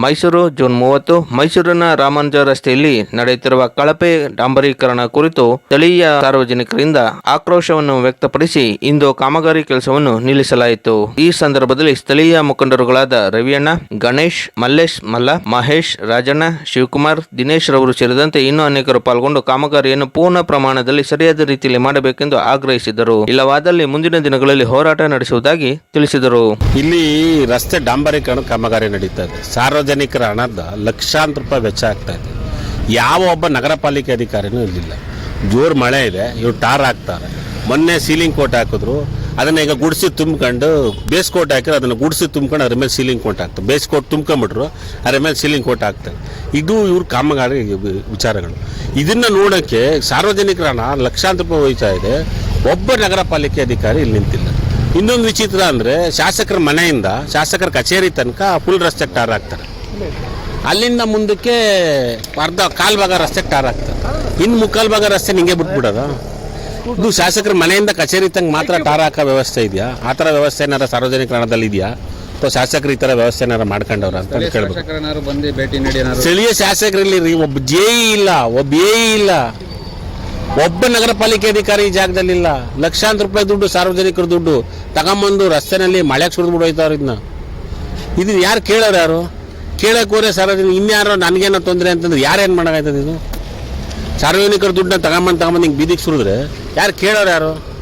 Mysuru June ಮೂವತ್ತು. ಮೈಸೂರಿನ ರಾಮಾನುಜ ರಸ್ತೆಯಲ್ಲಿ ನಡೆಯುತ್ತಿರುವ ಕಳಪೆ ಡಾಂಬರೀಕರಣ ಕುರಿತು ಸ್ಥಳೀಯ ಸಾರ್ವಜನಿಕರಿಂದ ಆಕ್ರೋಶವನ್ನು ವ್ಯಕ್ತಪಡಿಸಿ ಇಂದು ಕಾಮಗಾರಿ ಕೆಲಸವನ್ನು ನಿಲ್ಲಿಸಲಾಯಿತು. ಈ ಸಂದರ್ಭದಲ್ಲಿ ಸ್ಥಳೀಯ ಮುಖಂಡರುಗಳಾದ ರವಿಯಣ್ಣ, ಗಣೇಶ್, ಮಲ್ಲೇಶ್, ಮಲ್ಲ, ಮಹೇಶ್, ರಾಜಣ್ಣ, ಶಿವಕುಮಾರ್, ದಿನೇಶ್ ರವರು ಸೇರಿದಂತೆ ಇನ್ನೂ ಅನೇಕರು ಪಾಲ್ಗೊಂಡು ಕಾಮಗಾರಿಯನ್ನು ಪೂರ್ಣ ಪ್ರಮಾಣದಲ್ಲಿ ಸರಿಯಾದ ರೀತಿಯಲ್ಲಿ ಮಾಡಬೇಕೆಂದು ಆಗ್ರಹಿಸಿದರು ಇಲ್ಲವಾದಲ್ಲಿ ಮುಂದಿನ ದಿನಗಳಲ್ಲಿ ಹೋರಾಟ ನಡೆಸುವುದಾಗಿ ತಿಳಿಸಿದರು. ಇಲ್ಲಿ ರಸ್ತೆ ಡಾಂಬರೀಕರಣ ಕಾಮಗಾರಿ ನಡೀತಾ ಇದೆ. ಸಾರ್ವಜನಿಕರ ಹಣದ ಲಕ್ಷಾಂತರ ರೂಪಾಯಿ ವೆಚ್ಚ ಆಗ್ತಾ ಇದೆ. ಯಾವ ಒಬ್ಬ ನಗರ ಪಾಲಿಕೆ ಅಧಿಕಾರಿನೂ ಇರಲಿಲ್ಲ. ಜೋರು ಮಳೆ ಇದೆ, ಇವ್ರು ಟಾರ್ ಹಾಕ್ತಾರೆ. ಮೊನ್ನೆ ಸೀಲಿಂಗ್ ಕೋಟ್ ಹಾಕಿದ್ರು, ಅದನ್ನ ಈಗ ಗುಡಿಸಿ ತುಂಬ್ಕೊಂಡು ಬೇಸ್ ಕೋಟ್ ಹಾಕಿದ್ರೆ ಅದನ್ನು ಗುಡಿಸಿ ತುಂಬ್ಕೊಂಡು ಅದ್ರ ಮೇಲೆ ಸೀಲಿಂಗ್ ಕೋಟ್ ಹಾಕ್ತಾರೆ. ಬೇಸ್ ಕೋಟ್ ತುಂಬ್ಕೊಂಬಿಟ್ರು ಅದ್ರ ಮೇಲೆ ಸೀಲಿಂಗ್ ಕೋಟ್ ಹಾಕ್ತಾರೆ. ಇದು ಇವ್ರ ಕಾಮಗಾರಿ ವಿಚಾರಗಳು. ಇದನ್ನ ನೋಡೋಕ್ಕೆ ಸಾರ್ವಜನಿಕರ ಹಣ ಲಕ್ಷಾಂತರ ರೂಪಾಯಿ ಹೋಯ್ತಾ ಇದೆ. ಒಬ್ಬ ನಗರ ಪಾಲಿಕೆ ಅಧಿಕಾರಿ ಇಲ್ಲಿ ನಿಂತಿಲ್ಲ. ಇನ್ನೊಂದು ವಿಚಿತ್ರ ಅಂದರೆ ಶಾಸಕರ ಮನೆಯಿಂದ ಶಾಸಕರ ಕಚೇರಿ ತನಕ ಫುಲ್ ರಸ್ತೆ ಟಾರ್ ಹಾಕ್ತಾರೆ. ಅಲ್ಲಿಂದ ಮುಂದಕ್ಕೆ ಅರ್ಧ ಕಾಲ್ ಭಾಗ ರಸ್ತೆ ಟಾರ್ ಆಗ್ತದೆ. ಇನ್ನು ಮುಕ್ಕಾಲು ಭಾಗ ರಸ್ತೆ ನಿಂಗೆ ಬಿಟ್ಬಿಡೋದು. ಇದು ಶಾಸಕರ ಮನೆಯಿಂದ ಕಚೇರಿ ತಂಗ ಮಾತ್ರ ಟಾರ್ ಹಾಕೋ ವ್ಯವಸ್ಥೆ ಇದೆಯಾ? ಆ ಥರ ವ್ಯವಸ್ಥೆ ಏನಾರ ಸಾರ್ವಜನಿಕ ಹಣದಲ್ಲಿ ಇದೆಯಾ? ಅಥವಾ ಶಾಸಕರು ಈ ಥರ ವ್ಯವಸ್ಥೆ ಏನಾರ ಮಾಡ್ಕೊಂಡವ್ರ ಅಂತ ಕೇಳ್ಬೇಕು ಸ್ಥಳೀಯ ಶಾಸಕರಲ್ಲಿ ರೀ ಒಬ್ಬ ಜೆ ಇಲ್ಲ ಒಬ್ಬ ಎ ಇಲ್ಲ. ಒಬ್ಬ ನಗರ ಪಾಲಿಕೆ ಅಧಿಕಾರಿ ಈ ಜಾಗದಲ್ಲಿ ಇಲ್ಲ. ಲಕ್ಷಾಂತರ ರೂಪಾಯಿ ದುಡ್ಡು ಸಾರ್ವಜನಿಕರ ದುಡ್ಡು. ತಗೊಂಬಂದು ರಸ್ತೆನಲ್ಲಿ ಮಳೆಗೆ ಸುರಿದು ಬಿಡೋಯ್ತಾವ್ರು ಇದನ್ನ ಇದು ಯಾರು ಕೇಳೋರು ಯಾರು? ಕೇಳಕ್ಕೆ ಹೋದ್ರೆ ಸಾರ್ವಜನಿಕ ಇನ್ಯಾರೋ ನನಗೇನೋ ತೊಂದರೆ ಅಂತಂದ್ರೆ ಯಾರೇನು ಮಾಡೋಕ್ಕಾಯ್ತದೆ ಇದು? ಸಾರ್ವಜನಿಕರ ದುಡ್ಡನ್ನ ತಗೊಂಬಂದು ತಗೊಂಬಂದು ಹಿಂಗೆ ಬೀದಿಗೆ ಸುರಿದ್ರೆ ಯಾರು ಕೇಳೋರು ಯಾರು?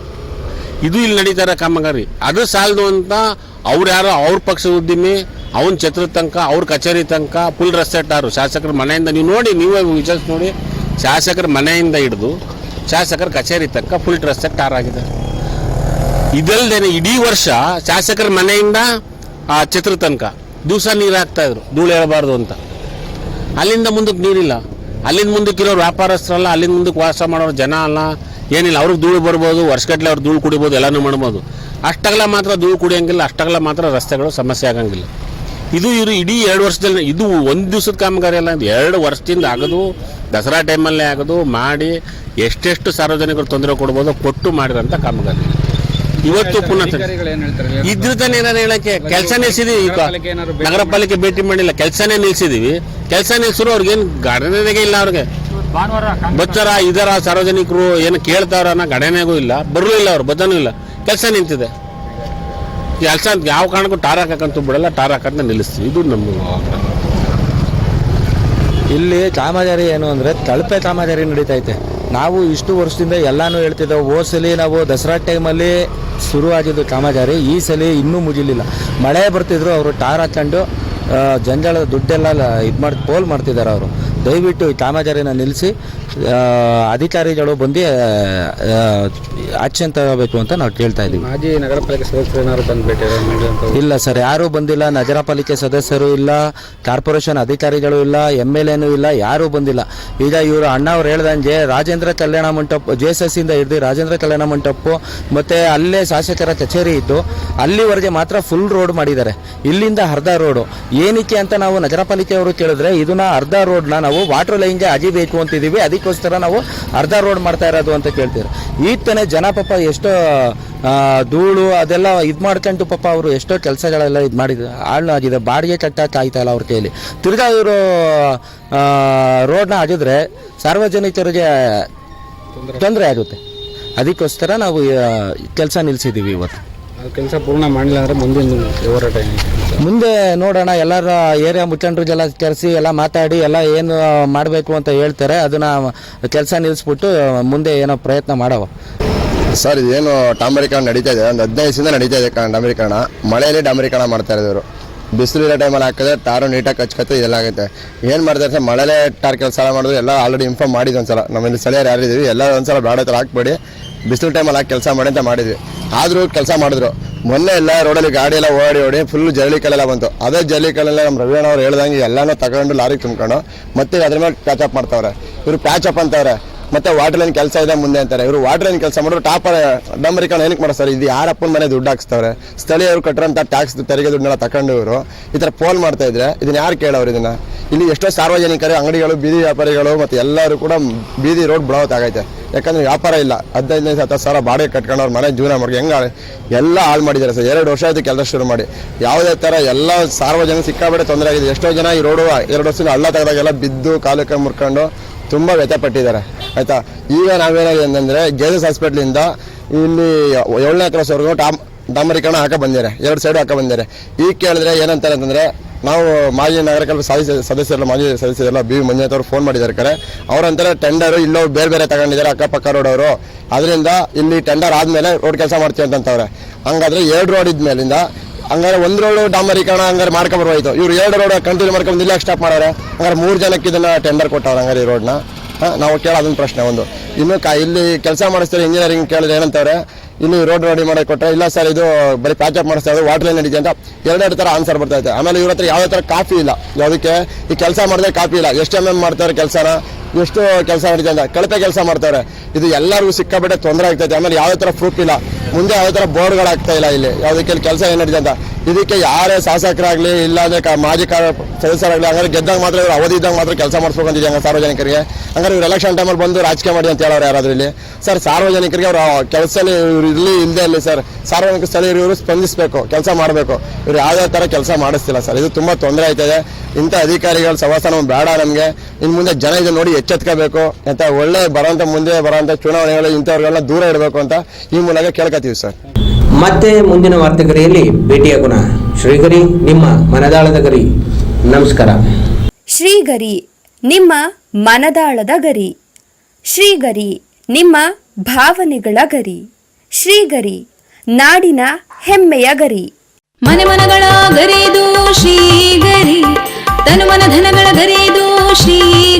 ಇದು ಇಲ್ಲಿ ನಡೀತಾರ ಕಾಮಗಾರಿ. ಅದು ಸಾಲದು ಅಂತ ಅವ್ರು ಯಾರೋ ಅವ್ರ ಪಕ್ಷದ ಉದ್ದಿಮೆ, ಅವನ ಛತ್ರದ ತನಕ, ಅವ್ರ ಕಚೇರಿ ತನಕ ಫುಲ್ ರಸ್ತೆ ಟಾರು ಶಾಸಕರ ಮನೆಯಿಂದ ನೀವು ನೋಡಿ, ನೀವೇ ವಿಚಾರಿಸಿ ನೋಡಿ, ಶಾಸಕರ ಮನೆಯಿಂದ ಹಿಡಿದು ಶಾಸಕರ ಕಚೇರಿ ತನಕ ಫುಲ್ ರಸ್ತೆ ಟಾರ್ ಆಗಿದೆ ಇದಲ್ದೇನೆ ಇಡೀ ವರ್ಷ ಶಾಸಕರ ಮನೆಯಿಂದ, ಆ, ಛತ್ರದ ತನಕ. ದಿವಸ ನೀರು ಹಾಕ್ತಾ ಇದ್ರು, ಧೂಳು ಹೇಳಬಾರ್ದು ಅಂತ. ಅಲ್ಲಿಂದ ಮುಂದಕ್ಕೆ ನೀರಿಲ್ಲ. ಅಲ್ಲಿಂದ ಮುಂದಕ್ಕೆ ಇರೋರು ವ್ಯಾಪಾರಸ್ಥರಲ್ಲ ಅಲ್ಲಿಂದ ಮುಂದಕ್ಕೆ ವಾಸ ಮಾಡೋರು ಜನ ಅಲ್ಲ. ಏನಿಲ್ಲ, ಅವ್ರಿಗೆ ಧೂಳು ಬರ್ಬೋದು ವರ್ಷಗಟ್ಟಲೆ ಅವ್ರು ಧೂಳು ಕುಡಿಬೋದು, ಎಲ್ಲನೂ ಮಾಡ್ಬೋದು. ಅಷ್ಟಗಲ ಮಾತ್ರ ಧೂಳು ಕುಡಿಯೋಂಗಿಲ್ಲ, ಅಷ್ಟಗಲ ಮಾತ್ರ ರಸ್ತೆಗಳು ಸಮಸ್ಯೆ ಆಗಂಗಿಲ್ಲ. ಇದು ಇವರು ಇಡೀ ಎರಡು ವರ್ಷದಲ್ಲಿ, ಇದು ಒಂದು ದಿವಸದ ಕಾಮಗಾರಿ ಅಲ್ಲ ಎರಡು ವರ್ಷದಿಂದ ಆಗೋದು, ದಸರಾ ಟೈಮಲ್ಲೇ ಆಗೋದು, ಮಾಡಿ ಎಷ್ಟೆಷ್ಟು ಸಾರ್ವಜನಿಕರು ತೊಂದರೆ ಕೊಡ್ಬೋದು ಕೊಟ್ಟು ಮಾಡಿರೋಂಥ ಕಾಮಗಾರಿ. ಇವತ್ತು ಪುನಃ ಅಧಿಕಾರಿಗಳು ಏನ್ ಹೇಳ್ತಾರೆ ಇದ್ರ ತಾನೇ ಏನಾರು ಹೇಳಕ್ಕೆ ಕೆಲಸ ನಿಲ್ಸಿದೀವಿ ಈಗ ಭೇಟಿ ನಗರ ಪಾಲಿಕೆ ಭೇಟಿ ಮಾಡಿಲ್ಲ ಕೆಲಸನೇ ನಿಲ್ಸಿದೀವಿ. ಕೆಲಸ ನಿಲ್ಸಿದ್ರು ಅವ್ರಿಗೇನು ಗಣನೆಗೆ ಇಲ್ಲ ಅವ್ರಿಗೆ. ಬಚ್ಚರ ಇದರ ಸಾರ್ವಜನಿಕರು ಏನು ಕೇಳ್ತಾರ ಅನ್ನೋ ಗಣನೆಗೂ ಇಲ್ಲ. ಬರಲೂ ಇಲ್ಲ ಅವ್ರು ಬದನೂ ಇಲ್ಲ. ಕೆಲಸ ನಿಂತಿದೆ. ಕೆಲಸ ಯಾವ ಕಾರಣಕ್ಕೂ ಟಾರ್ ಹಾಕಕ್ಕಂತೂ ಬಿಡಲ್ಲ ಟಾರ್ ಹಾಕಂತ ನಿಲ್ಲಿಸ್ತೀವಿ. ಇದು ನಮ್ಮ ಇಲ್ಲಿ ಕಾಮಗಾರಿ ಏನು ಅಂದರೆ ತಳಪೆ ಕಾಮಗಾರಿ ನಡೀತೈತೆ. ನಾವು ಇಷ್ಟು ವರ್ಷದಿಂದ ಎಲ್ಲಾನು ಹೇಳ್ತಿದ್ದೆವು ಹೋದ ಸಲ ನಾವು ದಸರಾ ಟೈಮಲ್ಲಿ ಶುರು ಆಗಿದ್ದು ಕಾಮಗಾರಿ, ಈ ಸಲ ಇನ್ನೂ ಮುಗಿಲಿಲ್ಲ. ಮಳೆ ಬರ್ತಿದ್ರು, ಅವರು ಟಾರ್ ಹಾಕೊಂಡು ಜಂಜಾಳ ದುಡ್ಡೆಲ್ಲ ಇದು ಮಾಡಿ ಪೋಲ್ ಮಾಡ್ತಿದ್ದಾರೆ ಅವರು. ದಯವಿಟ್ಟು ಈ ಕಾಮಗಾರಿನ ನಿಲ್ಲಿಸಿ ಅಧಿಕಾರಿಗಳು ಬಂದು ಆಕ್ಷನ್ ತಗೋಬೇಕು ಅಂತ ನಾವು ಕೇಳ್ತಾ ಇದ್ದೀವಿ. ಮಾಜಿ ನಗರ ಪಾಲಿಕೆ ಸದಸ್ಯರು ಏನಾದ್ರು ಬಂದು ಅಂತ ಇಲ್ಲ ಸರ್ ಯಾರೂ ಬಂದಿಲ್ಲ ನಗರ ಪಾಲಿಕೆ ಸದಸ್ಯರು ಇಲ್ಲ ಕಾರ್ಪೊರೇಷನ್ ಅಧಿಕಾರಿಗಳು ಇಲ್ಲ ಎಂ ಎಲ್ ಎನೂ ಇಲ್ಲ ಯಾರೂ ಬಂದಿಲ್ಲ. ಈಗ ಇವರು ಅಣ್ಣ ಅವ್ರು ಹೇಳ್ದಂಗೆ Rajendra Kalyana Mantapa J S S ಇಂದ ಹಿಡಿದು ರಾಜೇಂದ್ರ ಕಲ್ಯಾಣ ಮಂಟಪ ಮತ್ತೆ ಅಲ್ಲೇ ಶಾಸಕರ ಕಚೇರಿ ಇತ್ತು ಅಲ್ಲಿವರೆಗೆ ಮಾತ್ರ ಫುಲ್ ರೋಡ್ ಮಾಡಿದ್ದಾರೆ. ಇಲ್ಲಿಂದ ಅರ್ಧ ರೋಡು ಏನಕ್ಕೆ ಅಂತ ನಾವು ನಗರ ಪಾಲಿಕೆಯವರು ಕೇಳಿದ್ರೆ ಇದನ್ನ ಅರ್ಧ ರೋಡ್ನ ನಾವು ವಾಟರ್ ಲೈನ್ಗೆ ಅಜಿಬೇಕು ಅಂತಿದ್ದೀವಿ. ಅದಕ್ಕೋಸ್ಕರ ನಾವು ಅರ್ಧ ರೋಡ್ ಮಾಡ್ತಾ ಇರೋದು ಅಂತ ಕೇಳ್ತೀವಿ ಈಗ ತಾನೇ ಜನ ಪಾಪ ಎಷ್ಟೋ ಧೂಳು ಅದೆಲ್ಲ ಇದು ಮಾಡ್ಕೊಂಡು ಪಾಪ ಅವರು ಎಷ್ಟೋ ಕೆಲಸಗಳೆಲ್ಲ ಇದು ಮಾಡಿದ ಆಗಿದೆ ಬಾಡಿಗೆ ಕಟ್ಟಕ್ಕೆ ಆಯ್ತಾ ಇಲ್ಲ ಅವ್ರ ಕೈಯಲ್ಲಿ ತಿರ್ಗಾ ಇವರು ರೋಡ್ನ ಆಗಿದ್ರೆ ಸಾರ್ವಜನಿಕರಿಗೆ ತೊಂದರೆ ಆಗುತ್ತೆ. ಅದಕ್ಕೋಸ್ಕರ ನಾವು ಕೆಲಸ ನಿಲ್ಲಿಸಿದ್ದೀವಿ ಇವತ್ತು. ಕೆಲಸ ಪೂರ್ಣ ಮಾಡಿಲ್ಲ ಅಂದರೆ ಮುಂದಿನ ಹೋರಾಟ? ಮುಂದೆ ನೋಡೋಣ ಎಲ್ಲರ ಏರಿಯಾ ಮುಖಂಡರಿಗೆಲ್ಲ ಕರೆಸಿ ಎಲ್ಲ ಮಾತಾಡಿ ಎಲ್ಲ ಏನು ಮಾಡಬೇಕು ಅಂತ ಹೇಳ್ತಾರೆ ಅದನ್ನ ಕೆಲಸ ನಿಲ್ಲಿಸ್ಬಿಟ್ಟು ಮುಂದೆ ಏನೋ ಪ್ರಯತ್ನ ಮಾಡವ. ಸರ್ ಇದೇನು ಡಾಂಬರೀಕರಣ ನಡೀತಾ ಇದೆ. ಒಂದು ಹದಿನೈದು ಸಿಂದ ನಡೀತಾ ಇದೆ ಕ- ಡಾಂಬರೀಕರಣ. ಮಳೆಯಲ್ಲಿ ಡಾಂಬರೀಕರಣ ಮಾಡ್ತಾ ಇರೋರು ಬಿಸಿಲು ಇರೋ ಟೈಮಲ್ಲಿ ಹಾಕಿದ್ರೆ ಟಾರು ನೀಟಾಗಿ ಕಚ್ಕತ್ತೆ ಇದೆಲ್ಲ ಆಗುತ್ತೆ. ಏನು ಮಾಡ್ತಾರೆ ಸರ್ ಮಳೆಲೇ ಟಾರ್ ಕೆಲಸ ಮಾಡಿದ್ರು ಎಲ್ಲ ಆಲ್ರೆಡಿ ಇನ್ಫಾರ್ಮ್ ಒಂದು ಸಲ ನಮ್ಮಲ್ಲಿ ಸ್ಥಳೀಯರು ಯಾರಿದ್ದೀವಿ ಎಲ್ಲ ಒಂದ್ಸಲ ಬೇಡ ಹತ್ರ ಹಾಕ್ಬೇಡಿ. ಬಿಸಿಲು ಟೈಮಲ್ಲಿ ಹಾಕಿ ಕೆಲಸ ಮಾಡಿ ಅಂತ ಮಾಡಿದ್ವಿ. ಆದರೂ ಕೆಲಸ ಮಾಡಿದ್ರು. ಮೊನ್ನೆ ಎಲ್ಲ ರೋಡಲ್ಲಿ ಗಾಡಿ ಎಲ್ಲ ಓಡಿ ಓಡಿ ಫುಲ್ ಜರಳಿ ಬಂತು. ಅದೇ ಜರಳಿ ಕಲ್ಲೆಲ್ಲ ನಮ್ಮ ರವಿಯಣ್ಣ ಅವ್ರು ಹೇಳ್ದಂಗೆ ಎಲ್ಲನೂ ತಗೊಂಡು ಲಾರಿಗೆ ತುಂಬ್ಕೊಂಡು ಮತ್ತೆ ಅದ್ರ ಮೇಲೆ ಪ್ಯಾಚಪ್ ಮಾಡ್ತಾವ್ರೆ. ಇವರು ಪ್ಯಾಚಪ್ ಅಂತವ್ರೆ. ಮತ್ತೆ ವಾಟರ್ ಲೈನ್ ಕೆಲಸ ಇದೆ ಮುಂದೆ ಅಂತಾರೆ. ಇವರು ವಾಟರ್ ಲೈನ್ ಕೆಲಸ ಮಾಡಿದ್ರು ಟಾಪರ್ ಡಂಬರಿಕರಣ ಏನಕ್ಕೆ ಮಾಡ್ತಾರೆ ಇದು ಯಾರಪ್ಪನ ಮನೆ ದುಡ್ಡು ಹಾಕಿಸ್ತಾವ್ರೆ? ಸ್ಥಳೀಯರು ಕಟ್ಟಿರೋಂಥ ಟ್ಯಾಕ್ಸ್ ತೆರಿಗೆ ದುಡ್ಡನ್ನೆಲ್ಲ ತಗೊಂಡು ಇವರು. ಈ ಥರ ಪೋಲ್ ಮಾಡ್ತಾ ಇದ್ರೆ ಇದನ್ನ ಯಾರು ಕೇಳೋರು ಇದನ್ನ? ಇಲ್ಲಿ ಎಷ್ಟೋ ಸಾರ್ವಜನಿಕರು, ಅಂಗಡಿಗಳು, ಬೀದಿ ವ್ಯಾಪಾರಿಗಳು ಮತ್ತೆ ಎಲ್ಲರೂ ಕೂಡ ಬೀದಿ ರೋಡ್ ಆಗೈತೆ. ಯಾಕಂದ್ರೆ ವ್ಯಾಪಾರ ಇಲ್ಲ. ಹದಿನೈದು ಹತ್ತು ಸಾವಿರ ಬಾಡಿಗೆ ಕಟ್ಕೊಂಡು ಅವ್ರ ಮನೆ ಜೀವನ ಮಾಡಿ ಹೆಂಗ ಎಲ್ಲ ಹಾಳು ಮಾಡಿದ್ದಾರೆ ಸರ್. ಎರಡು ವರ್ಷ ಆಯ್ತು ಕೆಲಸ ಶುರು ಮಾಡಿ. ಯಾವುದೇ ಥರ ಎಲ್ಲ ಸಾರ್ವಜನಿಕ ಸಿಕ್ಕಾಬೇಡ ತೊಂದರೆ ಆಗಿದೆ. ಎಷ್ಟೋ ಜನ ಈ ರೋಡು ಎರಡು ವರ್ಷದಿಂದ ಹಳ್ಳ ತೆಗೆದಾಗೆಲ್ಲ ಬಿದ್ದು ಕಾಲು ಕೈ ಮುರ್ಕೊಂಡು ತುಂಬ ವ್ಯಥಪಟ್ಟಿದ್ದಾರೆ. ಆಯಿತಾ? ಈಗ ನಾವೇನಾಗಿದೆ ಅಂತಂದ್ರೆ ಜೇಸಸ್ ಹಾಸ್ಪಿಟ್ಲಿಂದ ಇಲ್ಲಿ ಏಳನೇ ಕ್ರಾಸ್ವರೆಗೂ ಟಾಮ್ ಡಾಮರೀಕರಣ ಹಾಕ ಬಂದಿದ್ದಾರೆ ಎರಡು ಸೈಡ್ ಹಾಕ ಬಂದಿದ್ದಾರೆ ಈಗ ಕೇಳಿದ್ರೆ ಏನಂತಾರೆ ಅಂತಂದ್ರೆ ನಾವು ಮಾಜಿ ನಗರಕಲ್ಪ ಸದಸ್ಯ ಸದಸ್ಯರೆಲ್ಲ ಮಾಜಿ ಸದಸ್ಯರೆಲ್ಲ ಬಿ ಮಂಜುನಾಥ್ ಅವರು ಫೋನ್ ಮಾಡಿದ್ದಾರೆ ಕರೆ ಅವರಂತಾರೆ ಟೆಂಡರ್ ಇಲ್ಲೋ ಬೇರೆ ಬೇರೆ ತಗೊಂಡಿದ್ದಾರೆ ಅಕ್ಕಪಕ್ಕ ರೋಡ್ ಅವರು. ಅದರಿಂದ ಇಲ್ಲಿ ಟೆಂಡರ್ ಆದಮೇಲೆ ರೋಡ್ ಕೆಲಸ ಮಾಡ್ತೀವಿ ಅಂತಂತವ್ರೆ. ಹಂಗಾದ್ರೆ ಎರಡು ರೋಡ್ ಇದ್ಮೇಲಿಂದ, ಹಂಗಾರೆ ಒಂದು ರೋಡ್ ಡಾಂಬರೀಕರಣ ಹಂಗಾರೆ ಇವರು ಇವ್ರು ಎರಡು ರೋಡ್ ಕಂಟಿನ್ಯೂ ಮಾಡ್ಕೊಂಡು ಇಲ್ಲ ಸ್ಟಾಪ್ ಮಾಡೋರೆ? ಹಂಗಾರೆ ಮೂರು ಜನಕ್ಕೆ ಇದನ್ನು ಟೆಂಡರ್ ಕೊಟ್ಟವ್ರೆ ಹಂಗಾರೆ ಈ ರೋಡ್ನ ನಾವು ಕೇಳೋದೊಂದು ಪ್ರಶ್ನೆ ಒಂದು. ಇನ್ನು ಕಾ, ಇಲ್ಲಿ ಕೆಲಸ ಮಾಡಿಸ್ತಾರೆ ಇಂಜಿನಿಯರಿಂಗ್ ಕೇಳಿದ್ರೆ ಏನಂತವ್ರೆ? ಇಲ್ಲಿ ರೋಡ್ ರೆಡಿ ಮಾಡಿ ಕೊಟ್ಟರೆ ಇಲ್ಲ ಸರ್ ಇದು ಬರೀ ಪ್ಯಾಕಪ್ ಮಾಡಿಸ್ತಾ ಇರೋದು ವಾಟರ್ ಲೈನ್ ನಡೀತೆ ಅಂತ ಎರಡೆರಡು ಥರ ಆನ್ಸರ್ ಬರ್ತಾ ಇದೆ ಆಮೇಲೆ ಇವ್ರ ಹತ್ರ ಯಾವುದೇ ಥರ ಕಾಫಿ ಇಲ್ಲ. ಯಾವುದಕ್ಕೆ? ಈ ಕೆಲಸ ಮಾಡಿದ್ರೆ ಕಾಫಿ ಇಲ್ಲ. ಎಷ್ಟು ಎಂ ಎಂ ಮಾಡ್ತಾರೆ ಕೆಲಸನ? ಎಷ್ಟು ಕೆಲಸ ಮಾಡಿದೆ ಅಂತ ಕಳಪೆ ಕೆಲಸ ಮಾಡ್ತಾರೆ ಇದು ಎಲ್ಲರಿಗೂ ಸಿಕ್ಕಾಬಿಟ್ಟೆ ತೊಂದರೆ ಆಗ್ತೈತೆ. ಆಮೇಲೆ ಯಾವುದೇ ಥರ ಪ್ರೂಫ್ ಇಲ್ಲ. ಮುಂದೆ ಯಾವುದೇ ಥರ ಬೋರ್ಡ್ಗಳಾಗ್ತಾ ಇಲ್ಲ ಇಲ್ಲಿ. ಯಾವುದಕ್ಕೆ ಕೆಲಸ ಏನು ಅಂತ. ಇದಕ್ಕೆ ಯಾರೇ ಶಾಸಕರಾಗಲಿ ಇಲ್ಲ ಅಂದ್ರೆ ಮಾಜಿ ಕಾರ ಸದಸ್ಯರಾಗಲಿ, ಹಂಗಾರೆ ಗೆದ್ದಾಗ ಮಾತ್ರ ಇವ್ರು ಅವಧಿ ಇದ್ದಾಗ ಮಾತ್ರ ಕೆಲಸ ಮಾಡಿಸ್ಬೇಕಂತಿದೆ ಹಂಗ ಸಾರ್ವಜನಿಕರಿಗೆ. ಹಂಗಾರೆ ಇವ್ರು ಎಲೆಕ್ಷನ್ ಟೈಮಲ್ಲಿ ಬಂದು ರಾಜಕೀಯ ಮಾಡಿ ಅಂತ ಹೇಳೋರು ಯಾರಾದ್ರೂ ಇಲ್ಲಿ? ಸರ್ ಸಾರ್ವಜನಿಕರಿಗೆ ಅವ್ರು ಕೆಲಸನೇ ಇವ್ರು ಇರಲಿ ಇಲ್ಲದೆ ಇಲ್ಲ ಸರ್ ಸಾರ್ವಜನಿಕ ಸ್ಥಳೀಯರು ಇವರು ಸ್ಪಂದಿಸಬೇಕು, ಕೆಲಸ ಮಾಡಬೇಕು. ಇವ್ರು ಯಾವುದೇ ಥರ ಕೆಲಸ ಮಾಡಿಸ್ತಿಲ್ಲ ಸರ್ ಇದು ತುಂಬ ತೊಂದರೆ ಆಯ್ತದೆ ಇಂಥ ಅಧಿಕಾರಿಗಳ ಸವಾಸ ಬೇಡ ನಮಗೆ. ಇನ್ನು ಮುಂದೆ ಜನ ಇದನ್ನ ನೋಡಿ ಎಚ್ಚೆತ್ಕೋಬೇಕು. ಅಂತ ಒಳ್ಳೆ ಬರೋಂಥ ಮುಂದೆ ಬರೋಂಥ ಚುನಾವಣೆಗಳು ಇಂಥವ್ರಿಗೆಲ್ಲ ದೂರ ಇಡಬೇಕು ಅಂತ ಈ ಮೂಲಕ ಕೇಳ್ಕೊತೀವಿ ಸರ್. ಮತ್ತೆ ಮುಂದಿನ ವಾರ್ತೆಗರಿಯಲ್ಲಿ ಭೇಟಿಯಾಗೋಣ. ಶ್ರೀಗರಿ ನಿಮ್ಮ ಮನದಾಳದ ಗರಿ. ನಮಸ್ಕಾರ. ಶ್ರೀಗರಿ ನಿಮ್ಮ ಮನದಾಳದ ಗರಿ. ಶ್ರೀಗರಿ ನಿಮ್ಮ ಭಾವನೆಗಳ ಗರಿ. ಶ್ರೀಗರಿ ನಾಡಿನ ಹೆಮ್ಮೆಯ ಗರಿ. ಮನೆ ಮನಗಳ ಗರಿದು ಶ್ರೀಗರಿ ತನು ಮನ ಧನಗಳ ಗರಿದು ಶ್ರೀಗರಿ